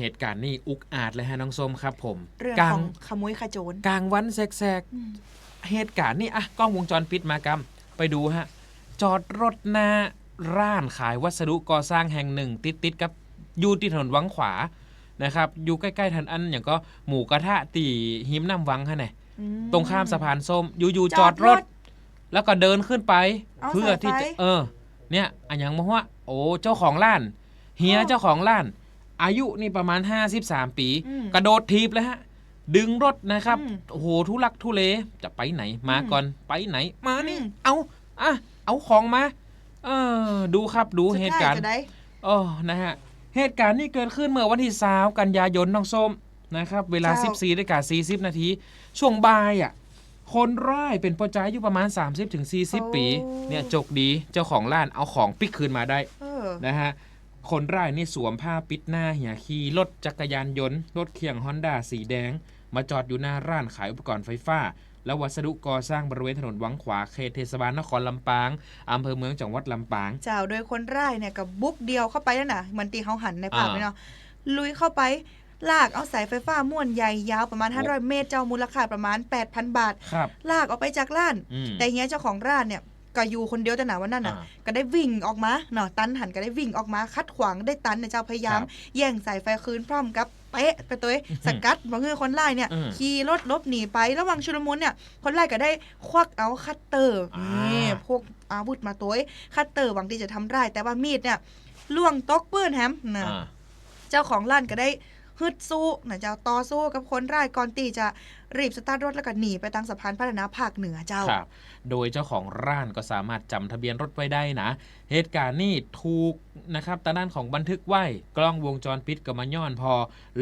เหตุการณ์นี้อุกอาจเลยฮะน้องส้มครับ ผมเรื่องกลาขงองขโมยขโจรกลางวันแสกอืมๆเหตุการณ์นี้อะกล้องวงจรปิดมากำไปดูฮะจอดรถหน้าร้านขายวัสดุก่อสร้างแห่งหนึ่ง ติดติดๆกับอยู่ที่ถนนวังขวานะครับอยู่ใกล้ๆทันอันอย่างก็หมูกระทะตีหิมน้ำวังฮะเนี่ย อืมตรงข้ามสะพานส้มอยู่ๆจจออดดรรถ ถ แล้วก็เดินขึ้นไป เอาเพื่อที่จะสายไฟเออ เนี่ยอันยังมาว่าโอ้เจ้าของร้าน เฮียอ๋อเจ้าของร้าน อายุนี่ประมาณ 53 ปีอืมกระโดดทีบเลยฮะ ดึงรถนะครับอืมโอ้โห ทุลักทุเล จะไปไหนมาอืมก่อน ไปไหนมานี่อืมเอาอะเอาของมา เออ ดูครับดูสุดเหตุท้ายการณ์จะได้โอ้นะฮะ เหตุการณ์นี้เกิดขึ้นเมื่อวันที่สากันยายนน้องส้มนะครับ เวลาเจ้า14นาฬิกา40 นาที ช่วงบ่ายอะคนร้ายเป็นปอจายอยู่ประมาณ 30-40 ปี เนี่ยจกดีเจ้าของร้านเอาของปิกคืนมาได้เออนะฮะ คนร้ายนี่สวมผ้าปิดหน้าเหียขี่รถจักรยานยนต์รถเคียงฮอนด้าสีแดง มาจอดอยู่หน้าร้านขายอุปกรณ์ไฟฟ้า และวัสดุก่อสร้างบริเวณถนนวังขวาเขตเทศบาลนครลำปางอำเภอเมืองจังหวัดลำปาง เจ้าโดยคนร้ายเนี่ยกับบุกเดียวเข้าไปนั่นน่ะเหมันตีเขาหันในภาพอ่าเลยเนาะลุยเข้าไปลากเอาสายไฟฟ้าม่วนใหญ่ยาวประมาณโอ้500 เมตร เจ้ามูลค่าประมาณ 8,000 บาทครับลากออกไปจากร้านอืมแต่เฮียเจ้าของร้านเนี่ย ก็อยู่คนเดียวแต่หนาวันนั้นน่ะอ่าก็ได้วิ่งออกมาเนาะตันหันก็ได้วิ่งออกมาคัดขวางได้ตันเนี่ยเจ้าพยายามครับแย่งสายไฟคืนพร้อมกับเป๊ะไปตัวเองสกัดบางคือคนไล่เนี่ยอืมขี่รถหลบหนีไประหว่างชุลมุนเนี่ย คนไล่ก็ได้ควักเอาคัตเตอร์อ่านี่พวกอาวุธมาตัวเองคัตเตอร์หวังที่จะทำร้ายแต่ว่ามีดเนี่ยล่วงตกปืนแฮมนะอ่าเจ้าของร้านก็ได้ ฮึดสู้นะเจ้าต่อสู้กับคนร้ายก่อนตีจะรีบสตาร์ทรถแล้วก็หนีไปทางสะพานพัฒนาภาคเหนือเจ้าครับโดยเจ้าของร้านก็สามารถจำทะเบียนรถไว้ได้นะ เหตุการณ์นี้ถูกนะครับตาด้านของบันทึกไว้กล้องวงจรปิดก็มาย้อนพอ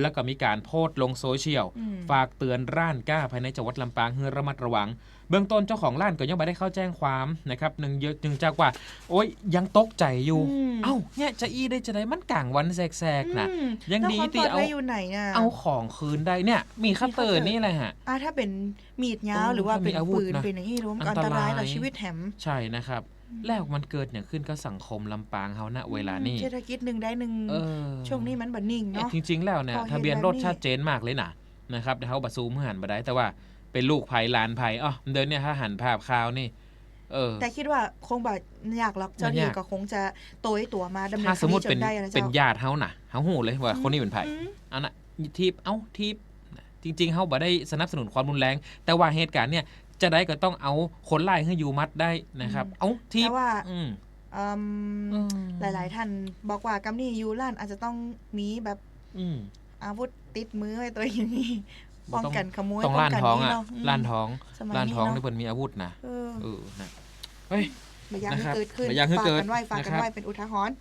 แล้วก็มีการโพสต์ลงโซเชียลอืมฝากเตือนร้านก้าภายในจังหวัดลำปางให้ระมัดระวัง เบื้องต้นเจ้าของร้านก็ยังไม่ได้เข้าแจ้งความนะครับหนึ่งเยอะจึงจากว่า โอ๊ยยังตกใจอยู่อืมเอ้าเนี่ยจะอีได้จะได้มันกลางวันแสกๆนะอืมยังแล้วดีความที่ปลอดเอาภัยอยู่ไหนน่ะเอาของคืนได้เนี่ยมีคัตเตอร์มีคัตเตอร์นี่แหละฮะอ่าถ้าเป็นมีดยาวโอ้หรือว่าเป็นมีอาวุธปืนนะเป็นอย่างนี้รวมอักันนอันตตรารายยต่อชีวิตแถมใช่นะครับแล้วมันเกิดอย่างขึ้นก็สังคมลำปางเขาณเวลานี้เศรษฐกิจหนึ่งได้หนึ่งเออช่วงนี้มันบันนิ่งเอ๊ะเนาะจริง ๆ แล้วเนี่ยพอเห็นทะเบียนรถแบบนี้ชัดเจนมากเลยนะนะครับแต่เขาบัซูมหันมาได้แต่ว่าเป็นลูกไผ่หลานไผ่อ๋อเดินเนี่ยถ้าหันภาพข่าวนี่ เออ แต่คิดว่าคงแบบอยากหรอกเจ้าหไม่นี้ยากก็คงจะโตยตัวมาดำเนินถ้าคสมมดีติจเป็นนได้นะเป็นเจ้าญาติเขาน่ะเขาหูเลยว่าคนนี้เป็นไผ่อืม อันน่ะทีบเอ้าทีบจริงๆเขาบ่ได้สนับสนุนความรุนแรง แต่ว่าเหตุการณ์เนี่ยจะได้ก็ต้องเอาคนไล่ให้อยู่มัดได้นะครับ อืม เอ้าทีบแต่ว่าอืมอืมอืมหลาย ๆ ท่านบอกว่ากำนี่ยูร้านอาจจะต้องมีแบบอืมอาวุธติดมือไว้ตัวอย่างนี้บ่ ป้องต้องกันขโมยต้องป้ล้านกันท้องนี่อะเนาะมล้านท้องสมัยล้านนี้ท้องเนาะนี่เพิ่นมีอาวุธนะเออเออนะเฮ้ยไม่อยากให้นะครับเกิดขึ้นไม่อยากให้ฝากเกิดกันไว้ฝากกันนะครับไว้เป็นอุทาหรณ์